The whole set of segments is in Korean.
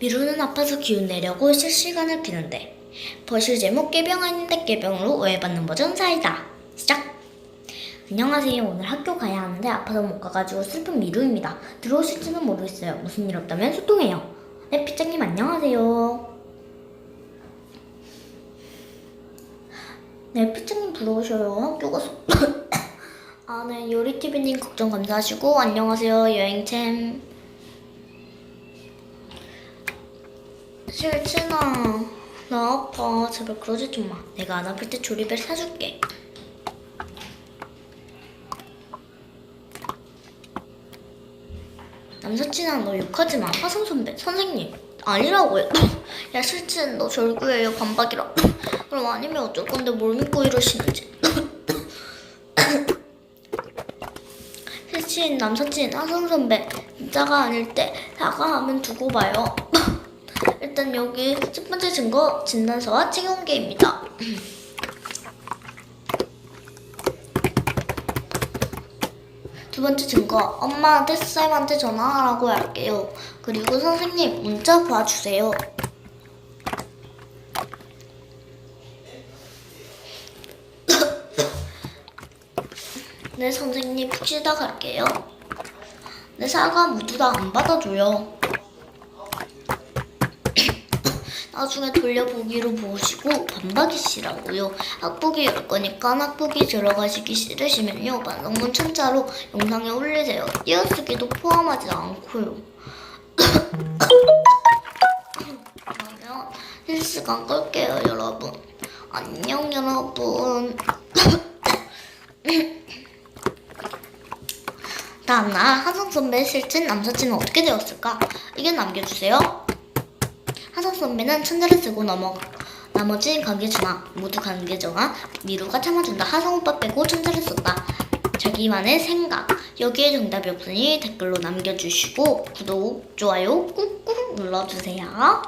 미루는 아파서 기운 내려고 실시간을 피는데 버실 제목 깨병 아닌데 깨병으로 오해받는 버전 사이다. 시작! 안녕하세요. 오늘 학교 가야 하는데 아파서 못 가가지고 슬픈 미루입니다. 들어오실지는 모르겠어요. 무슨 일 없다면 소통해요. 네 피장님 안녕하세요. 네 피장님 들어오셔요. 학교 가서 아네 요리TV님 걱정 감사하시고 안녕하세요 여행챔 실진아 나 아파. 제발 그러지 좀 마. 내가 안 아플 때 조리벨 사줄게. 남사친아 너 욕하지 마. 화성 선배 선생님. 아니라고요. 야 실진 너 절구예요 반박이라. 그럼 아니면 어쩔 건데 뭘 믿고 이러시는지. 실친 남사친 화성 선배. 진짜가 아닐 때 사과하면 두고 봐요 일단 여기 첫 번째 증거 진단서와 책용계입니다. 두 번째 증거 엄마한테 쌤한테 전화하라고 할게요. 그리고 선생님 문자 봐주세요. 네 선생님 푹 쉬다 갈게요. 내 사과 모두 다 안 받아줘요. 나중에 돌려보기로 보시고 반박이 시라고요. 학폭이 열 거니까 학폭이 들어가시기 싫으시면요. 반성문 천자로 영상에 올리세요. 띄어쓰기도 포함하지 않고요. 그러면 실시간 끌게요, 여러분. 안녕, 여러분. 다음날 하성 선배 실진 남사친은 어떻게 되었을까? 의견 남겨주세요. 하성 선배는 천재를 쓰고 넘어 나머지 관계중화 모두 관계정화 미루가 참아준다. 하성 오빠 빼고 천재를 썼다. 자기만의 생각. 여기에 정답이 없으니 댓글로 남겨주시고 구독 좋아요 꾹꾹 눌러주세요.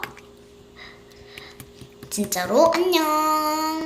진짜로 안녕